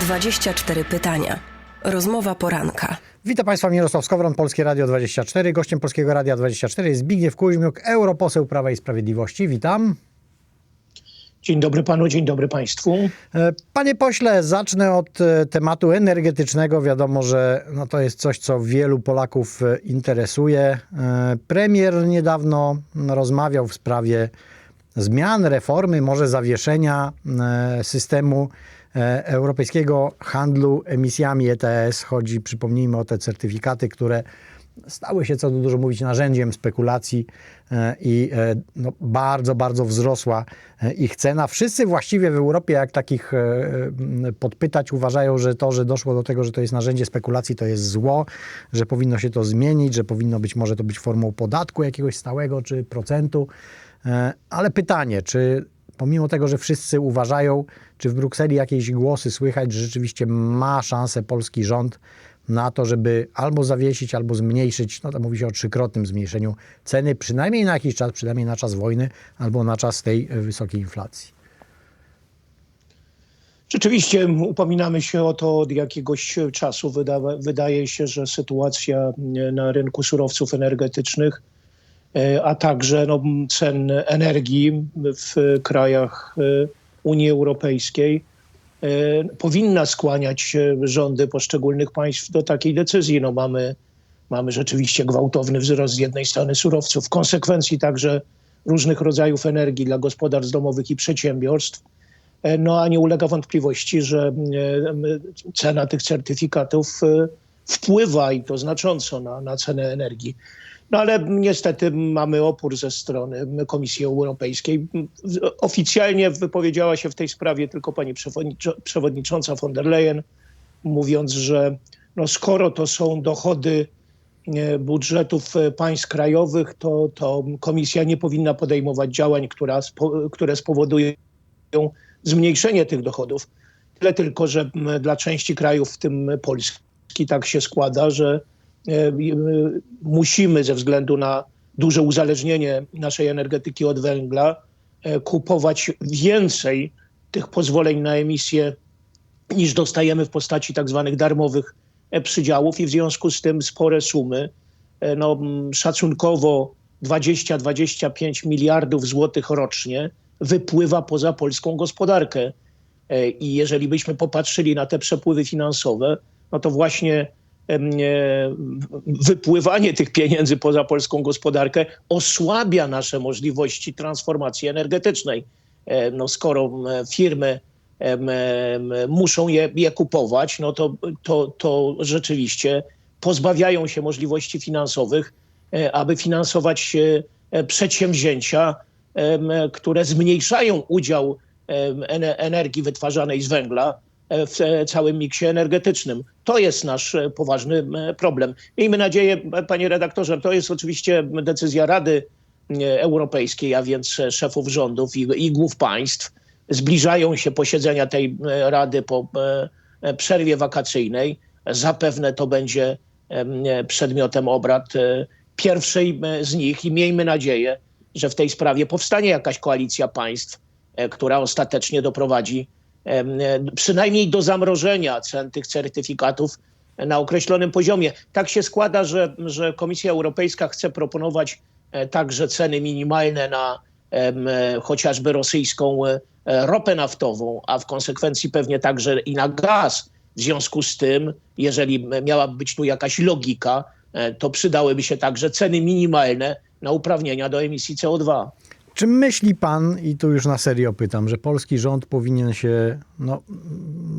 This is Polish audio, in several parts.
24 pytania. Rozmowa poranka. Witam Państwa, Mirosław Skowron, Polskie Radio 24. Gościem Polskiego Radia 24 jest Zbigniew Kuźmiuk, europoseł Prawa i Sprawiedliwości. Witam. Dzień dobry panu, dzień dobry państwu. E, Panie pośle, zacznę od e, tematu energetycznego. Wiadomo, że no to jest coś, co wielu Polaków e, interesuje. Premier niedawno mm, rozmawiał w sprawie zmian, reformy, może zawieszenia e, systemu e, europejskiego handlu emisjami ETS. Chodzi, przypomnijmy, o te certyfikaty, które stały się, co tu dużo mówić, narzędziem spekulacji e, i no, bardzo, bardzo wzrosła ich cena. Wszyscy właściwie w Europie, jak takich podpytać, uważają, że to, że doszło do tego, że to jest narzędzie spekulacji, to jest zło, że powinno się to zmienić, że powinno być, może to być formą podatku jakiegoś stałego czy procentu. E, Ale pytanie, czy pomimo tego, że wszyscy uważają, czy w Brukseli jakieś głosy słychać, że rzeczywiście ma szansę polski rząd na to, żeby albo zawiesić, albo zmniejszyć, no to mówi się o trzykrotnym zmniejszeniu ceny, przynajmniej na jakiś czas, przynajmniej na czas wojny, albo na czas tej e, wysokiej inflacji. Rzeczywiście upominamy się o to od jakiegoś czasu. Wyda, wydaje się, że sytuacja e, na rynku surowców energetycznych, a także no, cen energii w krajach e, Unii Europejskiej e, powinna skłaniać e, rządy poszczególnych państw do takiej decyzji. No, mamy, mamy rzeczywiście gwałtowny wzrost z jednej strony surowców, w konsekwencji także różnych rodzajów energii dla gospodarstw domowych i przedsiębiorstw. E, No a nie ulega wątpliwości, że e, cena tych certyfikatów e, wpływa i to znacząco na, na cenę energii. No ale niestety mamy opór ze strony Komisji Europejskiej. Oficjalnie wypowiedziała się w tej sprawie tylko pani przewodnicząca von der Leyen, mówiąc, że no skoro to są dochody e, budżetów e, państw krajowych, to, to komisja nie powinna podejmować działań, która, które spowodują zmniejszenie tych dochodów. Tyle tylko, że dla części krajów, w tym Polski, tak się składa, że musimy ze względu na duże uzależnienie naszej energetyki od węgla e, kupować więcej tych pozwoleń na emisję niż dostajemy w postaci tak zwanych darmowych e, przydziałów i w związku z tym spore sumy, e, no, szacunkowo 20-25 miliardów złotych rocznie wypływa poza polską gospodarkę. E, I jeżeli byśmy popatrzyli na te przepływy finansowe, no to właśnie e, wypływanie tych pieniędzy poza polską gospodarkę osłabia nasze możliwości transformacji energetycznej. E, No skoro firmy muszą je, je kupować, no to, to, to rzeczywiście pozbawiają się możliwości finansowych, e, aby finansować e, przedsięwzięcia, które zmniejszają udział energii wytwarzanej z węgla w całym miksie energetycznym. To jest nasz e, poważny problem. Miejmy nadzieję, e, panie redaktorze, to jest oczywiście decyzja Rady e, Europejskiej, a więc szefów rządów i, i głów państw. Zbliżają się posiedzenia tej Rady po przerwie wakacyjnej. Zapewne to będzie em, przedmiotem obrad pierwszej z nich i miejmy nadzieję, że w tej sprawie powstanie jakaś koalicja państw, która ostatecznie doprowadzi przynajmniej do zamrożenia cen tych certyfikatów na określonym poziomie. Tak się składa, że, że Komisja Europejska chce proponować e, także ceny minimalne na e, chociażby rosyjską e, ropę naftową, a w konsekwencji pewnie także i na gaz. W związku z tym, jeżeli miałaby być tu jakaś logika, e, to przydałyby się także ceny minimalne na uprawnienia do emisji CO2. Czy myśli pan, i tu już na serio pytam, że polski rząd powinien się no,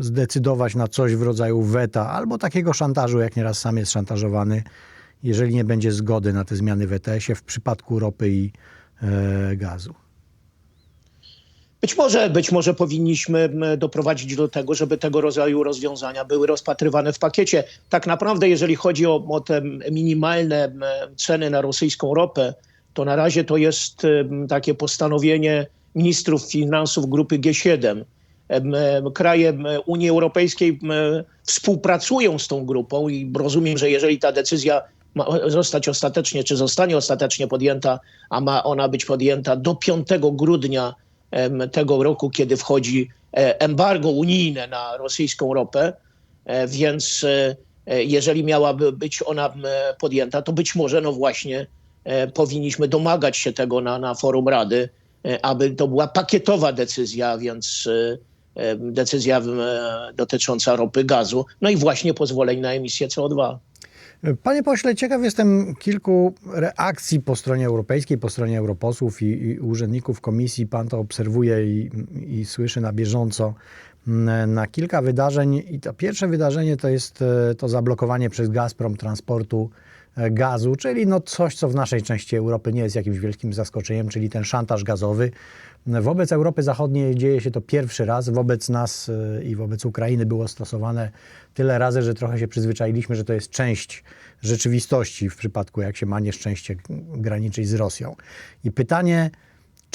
zdecydować na coś w rodzaju weta albo takiego szantażu, jak nieraz sam jest szantażowany, jeżeli nie będzie zgody na te zmiany w ETS-ie w przypadku ropy i e, gazu? Być może, być może powinniśmy doprowadzić do tego, żeby tego rodzaju rozwiązania były rozpatrywane w pakiecie. Tak naprawdę, jeżeli chodzi o, o te minimalne ceny na rosyjską ropę, to na razie to jest takie postanowienie ministrów finansów grupy G7. Em, em, Kraje Unii Europejskiej współpracują z tą grupą i rozumiem, że jeżeli ta decyzja ma zostać ostatecznie, czy zostanie ostatecznie podjęta, a ma ona być podjęta do 5 grudnia tego roku, kiedy wchodzi e, embargo unijne na rosyjską ropę, E, więc e, jeżeli miałaby być ona podjęta, to być może no właśnie powinniśmy domagać się tego na, na forum Rady, e, aby to była pakietowa decyzja, więc e, e, decyzja dotycząca ropy, gazu, no i właśnie pozwoleń na emisję CO2. Panie pośle, ciekaw jestem kilku reakcji po stronie europejskiej, po stronie europosłów i, i urzędników komisji. Pan to obserwuje i, i słyszy na bieżąco na kilka wydarzeń. I to pierwsze wydarzenie to jest e, to zablokowanie przez Gazprom transportu e, gazu, czyli no coś, co w naszej części Europy nie jest jakimś wielkim zaskoczeniem, czyli ten szantaż gazowy. Wobec Europy Zachodniej dzieje się to pierwszy raz, wobec nas e, i wobec Ukrainy było stosowane tyle razy, że trochę się przyzwyczailiśmy, że to jest część rzeczywistości w przypadku, jak się ma nieszczęście graniczyć z Rosją. I pytanie,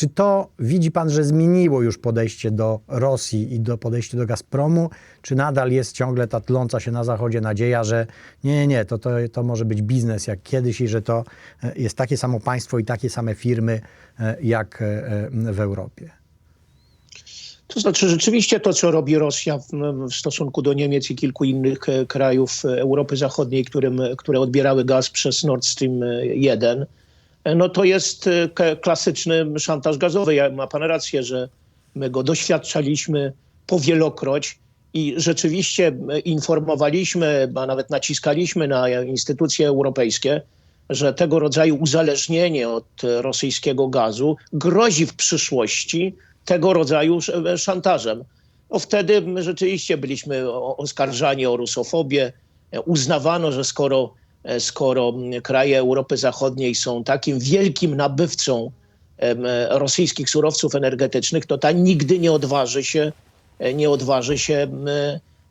czy to widzi pan, że zmieniło już podejście do Rosji i do podejście do Gazpromu, czy nadal jest ciągle ta tląca się na Zachodzie nadzieja, że nie, nie, to, to, to może być biznes jak kiedyś i że to e, jest takie samo państwo i takie same firmy e, jak e, w Europie? To znaczy rzeczywiście to, co robi Rosja w, w stosunku do Niemiec i kilku innych krajów Europy Zachodniej, którym, które odbierały gaz przez Nord Stream e, 1, e, no to jest e, klasyczny szantaż gazowy. Ja, ma pan rację, że my go doświadczaliśmy powielokroć i rzeczywiście e, informowaliśmy, a nawet naciskaliśmy na instytucje europejskie, że tego rodzaju uzależnienie od rosyjskiego gazu grozi w przyszłości tego rodzaju e, szantażem. No wtedy rzeczywiście byliśmy oskarżani o rusofobię. Uznawano, że skoro, skoro mm, kraje Europy Zachodniej są takim wielkim nabywcą e, rosyjskich surowców energetycznych, to ta nigdy nie odważy się, e, nie odważy się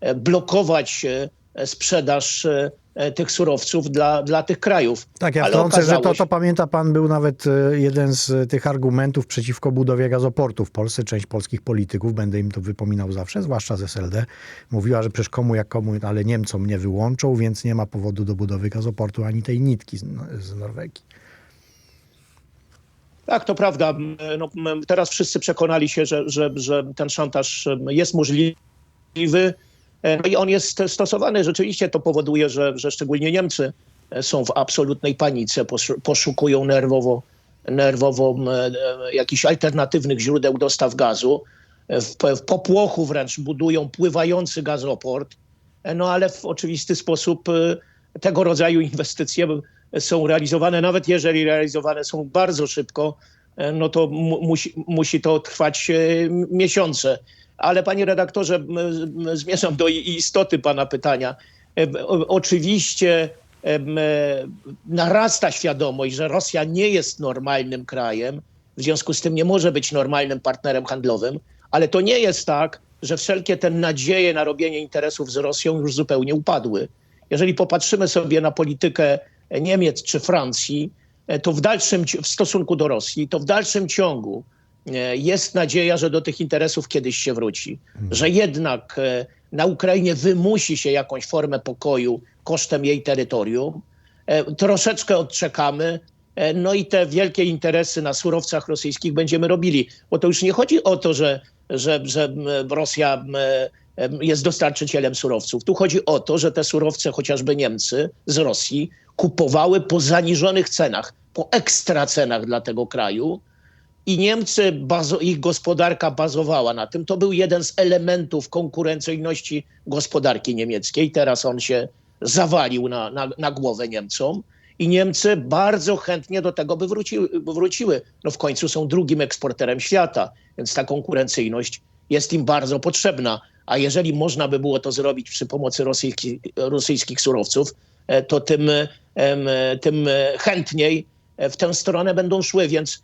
e, blokować e, sprzedaż e, e, tych surowców dla, dla tych krajów. Tak, ja wtrącę, że to, to pamięta pan, był nawet e, jeden z tych argumentów przeciwko budowie gazoportu w Polsce. Część polskich polityków, będę im to wypominał zawsze, zwłaszcza z SLD, mówiła, że przecież komu jak komu, ale Niemcom nie wyłączą, więc nie ma powodu do budowy gazoportu ani tej nitki z, z Norwegii. Tak, to prawda. No, teraz wszyscy przekonali się, że, że, że ten szantaż jest możliwy. E, No i on jest stosowany. Rzeczywiście to powoduje, że, że szczególnie Niemcy e, są w absolutnej panice, poszu- poszukują nerwowo, nerwowo e, jakichś alternatywnych źródeł dostaw gazu. W, w popłochu wręcz budują pływający gazoport. No ale w oczywisty sposób tego rodzaju inwestycje są realizowane, nawet jeżeli realizowane są bardzo szybko, no to mu, musi, musi to trwać miesiące. Ale panie redaktorze, zmierzam do istoty pana pytania. E, Oczywiście em, e, narasta świadomość, że Rosja nie jest normalnym krajem, w związku z tym nie może być normalnym partnerem handlowym, ale to nie jest tak, że wszelkie te nadzieje na robienie interesów z Rosją już zupełnie upadły. Jeżeli popatrzymy sobie na politykę Niemiec czy Francji, e, to w dalszym w stosunku do Rosji, to w dalszym ciągu e, jest nadzieja, że do tych interesów kiedyś się wróci, że jednak e, na Ukrainie wymusi się jakąś formę pokoju kosztem jej terytorium. E, Troszeczkę odczekamy, e, no i te wielkie interesy na surowcach rosyjskich będziemy robili. Bo to już nie chodzi o to, że, że, że Rosja jest dostarczycielem surowców. Tu chodzi o to, że te surowce, chociażby Niemcy z Rosji, kupowały po zaniżonych cenach, po ekstra cenach dla tego kraju. I Niemcy, bazo, ich gospodarka bazowała na tym. To był jeden z elementów konkurencyjności gospodarki niemieckiej. Teraz on się zawalił na, na, na głowę Niemcom. I Niemcy bardzo chętnie do tego by wróciły, by wróciły. No w końcu są drugim eksporterem świata, więc ta konkurencyjność jest im bardzo potrzebna. A jeżeli można by było to zrobić przy pomocy rosyjski, rosyjskich surowców, e, to tym, em, tym chętniej e, w tę stronę będą szły. Więc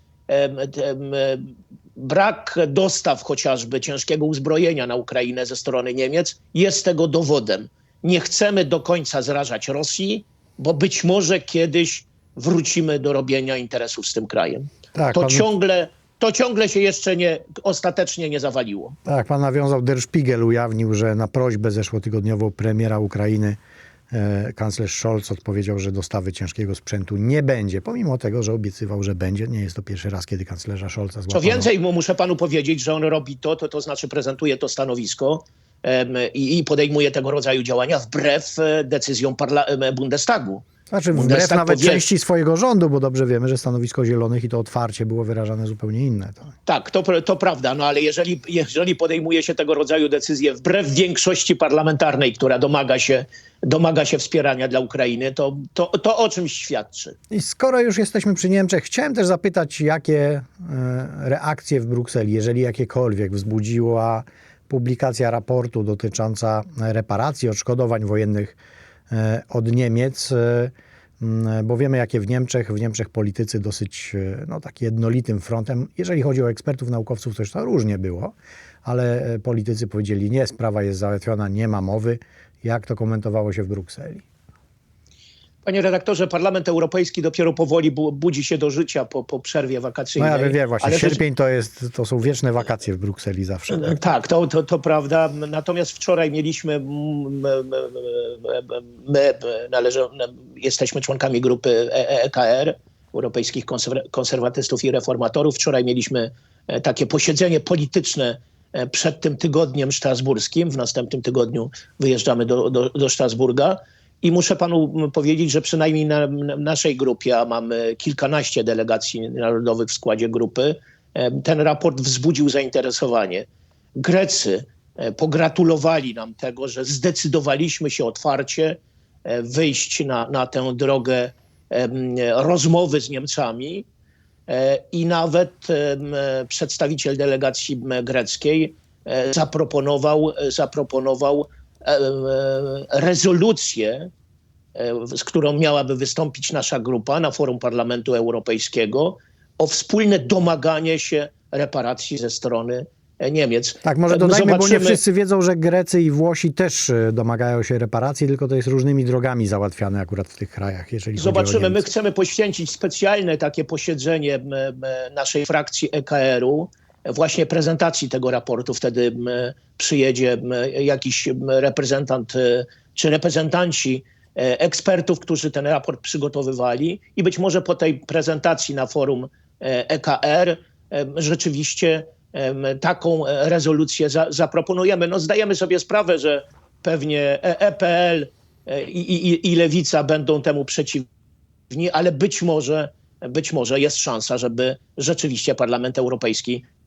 brak dostaw chociażby ciężkiego uzbrojenia na Ukrainę ze strony Niemiec jest tego dowodem. Nie chcemy do końca zrażać Rosji, bo być może kiedyś wrócimy do robienia interesów z tym krajem. Tak, To pan- ciągle, to ciągle się jeszcze nie, ostatecznie nie zawaliło. Tak, pan nawiązał, Der Spiegel ujawnił, że na prośbę zeszłotygodniową premiera Ukrainy kanclerz Scholz odpowiedział, że dostawy ciężkiego sprzętu nie będzie, pomimo tego, że obiecywał, że będzie. Nie jest to pierwszy raz, kiedy kanclerza Scholza Co złapano. więcej, mu- muszę panu powiedzieć, że on robi to, to, to znaczy prezentuje to stanowisko i, podejmuje tego rodzaju działania wbrew e, decyzjom Bundestagu. Znaczy wbrew Bundestag nawet powie- części swojego rządu, bo dobrze wiemy, że stanowisko Zielonych i to otwarcie było wyrażane zupełnie inne. To... Tak, to, to prawda, no ale jeżeli, jeżeli podejmuje się tego rodzaju decyzje wbrew większości parlamentarnej, która domaga się, domaga się wspierania dla Ukrainy, to, to, to o czymś świadczy. I skoro już jesteśmy przy Niemczech, chciałem też zapytać, jakie e, reakcje w Brukseli, jeżeli jakiekolwiek, wzbudziła publikacja raportu dotycząca reparacji, odszkodowań wojennych e, od Niemiec, e, bo wiemy, jakie w Niemczech, w Niemczech politycy dosyć e, no, tak jednolitym frontem, jeżeli chodzi o ekspertów, naukowców, to już to różnie było, ale politycy powiedzieli, nie, sprawa jest załatwiona, nie ma mowy. Jak to komentowało się w Brukseli? Panie redaktorze, Parlament Europejski dopiero powoli bu- budzi się do życia po, po przerwie No wakacyjnej. ja wiem właśnie, ale sierpień to, jest, to są wieczne wakacje w Brukseli zawsze. Tak? Tak, to, to, to prawda. Natomiast wczoraj mieliśmy, mm, m- m- m- my należy, jesteśmy członkami grupy E- EKR, Europejskich Konserw- Konserwatystów i Reformatorów. Wczoraj mieliśmy e, takie posiedzenie polityczne e, przed tym tygodniem strasburskim. W następnym tygodniu wyjeżdżamy do, do, do Strasburga. I muszę panu powiedzieć, że przynajmniej na, na naszej grupie, a mamy kilkanaście delegacji narodowych w składzie grupy, e, ten raport wzbudził zainteresowanie. Grecy e, pogratulowali nam tego, że zdecydowaliśmy się otwarcie e, wyjść na, na tę drogę rozmowy z Niemcami i nawet przedstawiciel delegacji greckiej zaproponował, zaproponował rezolucję, e, z którą miałaby wystąpić nasza grupa na forum Parlamentu Europejskiego o wspólne domaganie się reparacji ze strony e, Niemiec. Tak, może E, dodajmy, bo nie zobaczymy- wszyscy wiedzą, że Grecy i Włosi też e, domagają się reparacji, tylko to jest różnymi drogami załatwiane akurat w tych krajach, jeżeli Zobaczymy. My chcemy poświęcić specjalne takie posiedzenie naszej frakcji EKR-u, właśnie prezentacji tego raportu. Wtedy przyjedzie jakiś reprezentant e, czy reprezentanci e, ekspertów, którzy ten raport przygotowywali i być może po tej prezentacji na forum e, EKR em, rzeczywiście taką e, rezolucję za, zaproponujemy. No zdajemy sobie sprawę, że pewnie E- EPL e, i, i, i Lewica będą temu przeciwni, ale być może, być może jest szansa, żeby rzeczywiście Parlament Europejski e,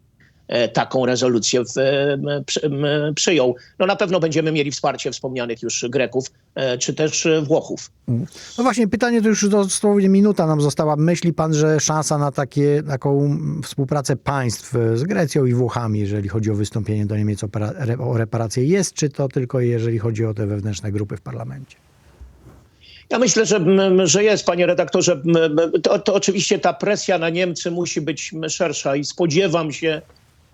taką rezolucję w, przy- m, przyjął. No na pewno będziemy mieli wsparcie wspomnianych już Greków, e, czy też e, Włochów. No właśnie, pytanie to już dosłownie minuta nam została. Myśli pan, że szansa na takie, taką współpracę państw e, z Grecją i Włochami, jeżeli chodzi o wystąpienie do Niemiec o, o reparacje jest, czy to tylko jeżeli chodzi o te wewnętrzne grupy w parlamencie? Ja myślę, że, że jest, panie redaktorze. To, to oczywiście ta presja na Niemcy musi być szersza i spodziewam się,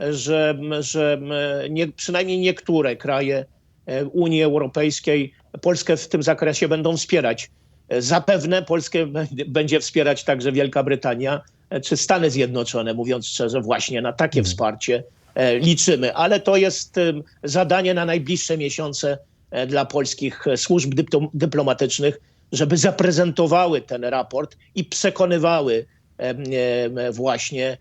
że, że m, nie, przynajmniej niektóre kraje e, Unii Europejskiej Polskę w tym zakresie będą wspierać. E, Zapewne Polskę będzie wspierać także Wielka Brytania e, czy Stany Zjednoczone, mówiąc szczerze, właśnie na takie wsparcie e, liczymy. Ale to jest zadanie na najbliższe miesiące e, dla polskich e, służb dyplomatycznych, żeby zaprezentowały ten raport i przekonywały właśnie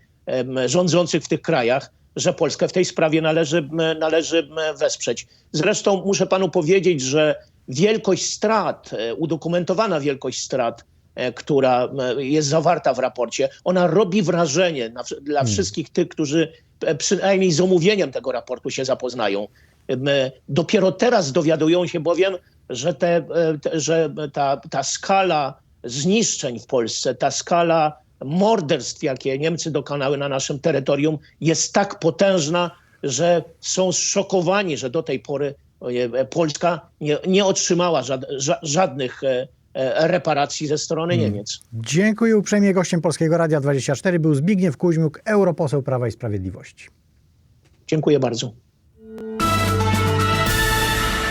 rządzących w tych krajach, że Polskę w tej sprawie należy, należy wesprzeć. Zresztą muszę panu powiedzieć, że wielkość strat, e, udokumentowana wielkość strat, e, która m, jest zawarta w raporcie, ona robi wrażenie na, dla wszystkich tych, którzy e, przynajmniej z omówieniem tego raportu się zapoznają. Dopiero teraz dowiadują się bowiem, że, e, te, że ta, ta skala zniszczeń w Polsce, ta skala morderstw, jakie Niemcy dokonały na naszym terytorium, jest tak potężna, że są zszokowani, że do tej pory e, Polska nie, nie otrzymała żad, ża, żadnych e, e, reparacji ze strony Niemiec. Dziękuję uprzejmie. Gościem Polskiego Radia 24 był Zbigniew Kuźmiuk, europoseł Prawa i Sprawiedliwości. Dziękuję bardzo.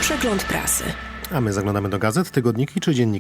Przegląd prasy. A my zaglądamy do gazet, tygodniki czy dzienniki?